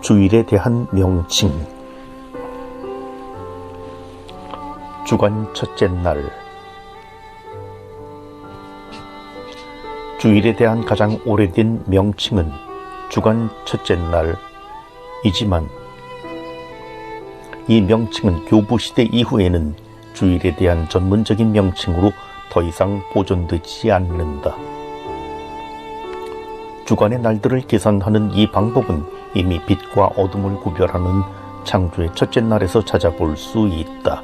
주일에 대한 명칭 주간 첫째 날 주일에 대한 가장 오래된 명칭은 주간 첫째 날이지만 이 명칭은 교부 시대 이후에는 주일에 대한 전문적인 명칭으로 더 이상 보존되지 않는다. 주간의 날들을 계산하는 이 방법은 이미 빛과 어둠을 구별하는 창조의 첫째 날에서 찾아볼 수 있다.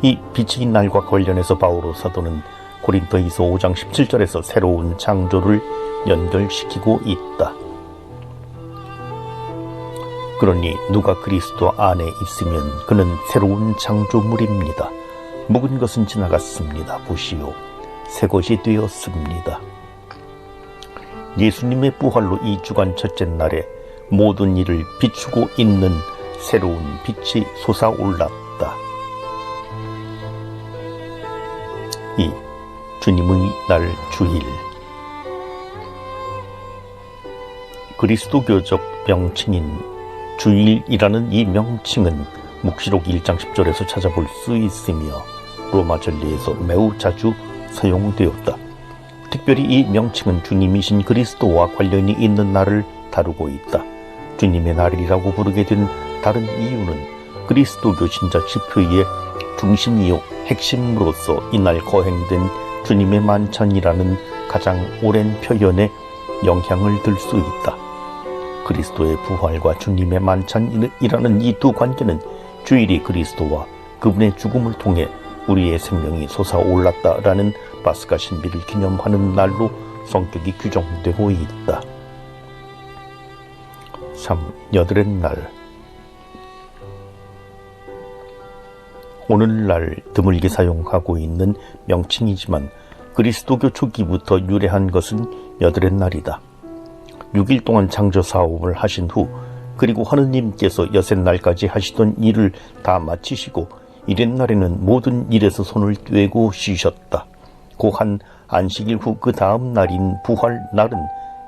이 빛의 날과 관련해서 바오로 사도는 고린도이서 5장 17절에서 새로운 창조를 연결시키고 있다. 그러니 누가 그리스도 안에 있으면 그는 새로운 창조물입니다. 묵은 것은 지나갔습니다. 보시오. 새 것이 되었습니다. 예수님의 부활로 이 주간 첫째 날에 모든 일을 비추고 있는 새로운 빛이 솟아올랐다. 이 주님의 날 주일 그리스도교적 명칭인 주일이라는 이 명칭은 묵시록 1장 10절에서 찾아볼 수 있으며 로마 전리에서 매우 자주 사용되었다. 특별히 이 명칭은 주님이신 그리스도와 관련이 있는 날을 다루고 있다. 주님의 날이라고 부르게 된 다른 이유는 그리스도교 신자 지표의 중심이요 핵심으로서 이날 거행된 주님의 만찬이라는 가장 오랜 표현에 영향을 들 수 있다. 그리스도의 부활과 주님의 만찬이라는 이 두 관계는 주일이 그리스도와 그분의 죽음을 통해 우리의 생명이 솟아올랐다라는 바스가 신비를 기념하는 날로 성격이 규정되고 있다. 3. 여드렛 날 오늘날 드물게 사용하고 있는 명칭이지만 그리스도교 초기부터 유래한 것은 여드렛 날이다. 6일 동안 창조 사업을 하신 후 그리고 하느님께서 여섯 날까지 하시던 일을 다 마치시고 이렛 날에는 모든 일에서 손을 떼고 쉬셨다. 고한 안식일 후 그 다음 날인 부활 날은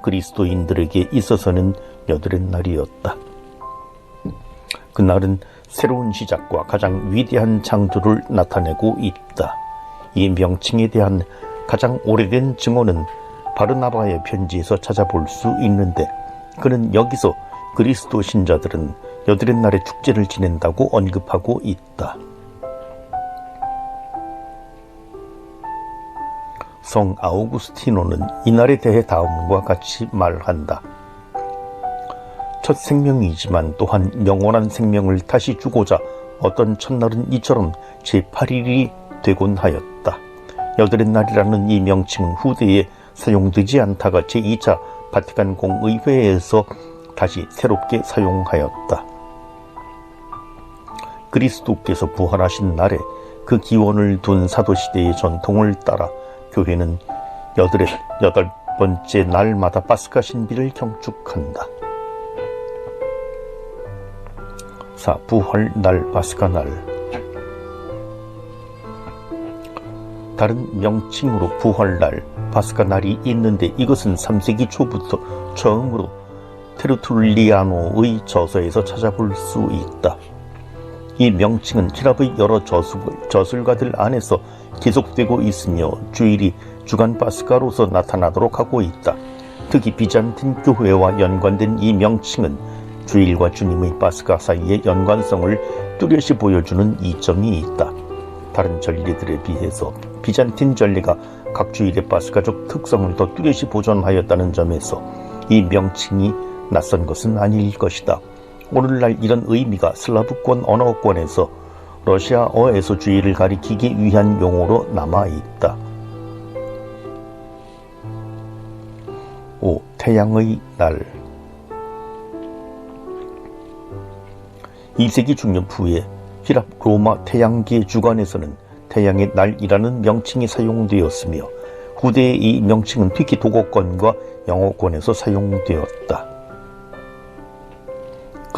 그리스도인들에게 있어서는 여드렛 날이었다. 그날은 새로운 시작과 가장 위대한 창조를 나타내고 있다. 이 명칭에 대한 가장 오래된 증언은 바르나바의 편지에서 찾아볼 수 있는데 그는 여기서 그리스도 신자들은 여드렛 날에 축제를 지낸다고 언급하고 있다. 성 아우구스티노는 이날에 대해 다음과 같이 말한다. 첫 생명이지만 또한 영원한 생명을 다시 주고자 어떤 첫날은 이처럼 제8일이 되곤 하였다. 여드렛 날이라는 이 명칭은 후대에 사용되지 않다가 제2차 바티칸 공의회에서 다시 새롭게 사용하였다. 그리스도께서 부활하신 날에 그 기원을 둔 사도시대의 전통을 따라 교회는 여드렛 여덟 번째 날마다 파스카 신비를 경축한다. 4. 부활 날 파스카 날 다른 명칭으로 부활 날, 파스카 날이 있는데 이것은 3세기 초부터 처음으로 테르툴리아노의 저서에서 찾아볼 수 있다. 이 명칭은 히랍의 여러 저술, 저술가들 안에서 계속되고 있으며 주일이 주간 파스카로서 나타나도록 하고 있다. 특히 비잔틴 교회와 연관된 이 명칭은 주일과 주님의 파스카 사이의 연관성을 뚜렷이 보여주는 이점이 있다. 다른 전리들에 비해서 비잔틴 전리가 각 주일의 파스카적 특성을 더 뚜렷이 보존하였다는 점에서 이 명칭이 낯선 것은 아닐 것이다. 오늘날 이런 의미가 슬라브권 언어권에서 러시아어에서 주의를 가리키기 위한 용어로 남아있다. 5. 태양의 날 2세기 중년 후에 히랍 로마 태양계 주관에서는 태양의 날이라는 명칭이 사용되었으며 후대의 이 명칭은 특히 도고권과 영어권에서 사용되었다.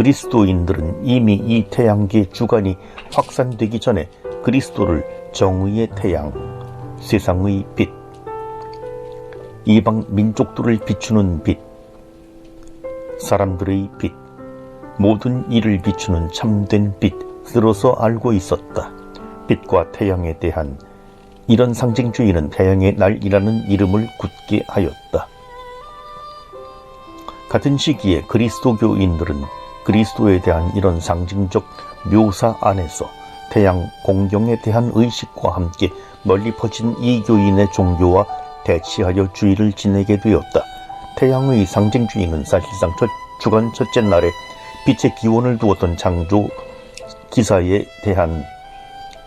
그리스도인들은 이미 이 태양계 주관이 확산되기 전에 그리스도를 정의의 태양, 세상의 빛, 이방 민족들을 비추는 빛, 사람들의 빛, 모든 일을 비추는 참된 빛으로서 알고 있었다. 빛과 태양에 대한 이런 상징주의는 태양의 날이라는 이름을 굳게 하였다. 같은 시기에 그리스도교인들은 그리스도에 대한 이런 상징적 묘사 안에서 태양 공경에 대한 의식과 함께 널리 퍼진 이교인의 종교와 대치하여 주의를 지내게 되었다. 태양의 상징주의는 사실상 첫 주간 첫째 날에 빛의 기원을 두었던 창조 기사에 대한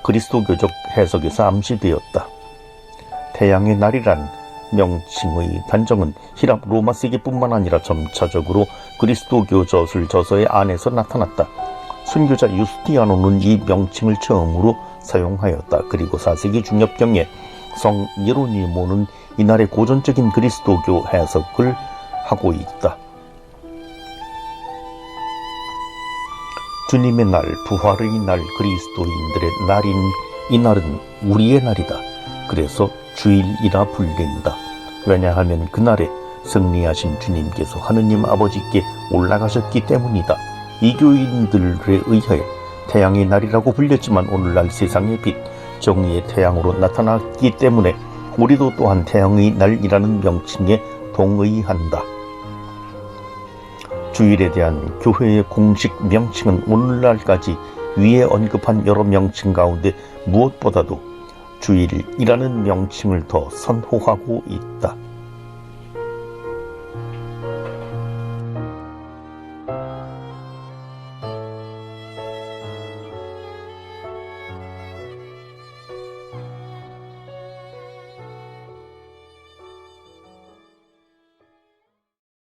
그리스도교적 해석에서 암시되었다. 태양의 날이란 명칭의 단정은 히랍 로마 세계뿐만 아니라 점차적으로 그리스도교 저술 저서의 안에서 나타났다. 순교자 유스티아노는 이 명칭을 처음으로 사용하였다. 그리고 4세기 중엽경에 성 예로니모는 이날의 고전적인 그리스도교 해석을 하고 있다. 주님의 날, 부활의 날, 그리스도인들의 날인 이 날은 우리의 날이다. 그래서 주일이라 불린다. 왜냐하면 그날에 승리하신 주님께서 하느님 아버지께 올라가셨기 때문이다. 이교인들에 의하여 태양의 날이라고 불렸지만 오늘날 세상의 빛, 정의의 태양으로 나타났기 때문에 우리도 또한 태양의 날이라는 명칭에 동의한다. 주일에 대한 교회의 공식 명칭은 오늘날까지 위에 언급한 여러 명칭 가운데 무엇보다도 주일이라는 명칭을 더 선호하고 있다.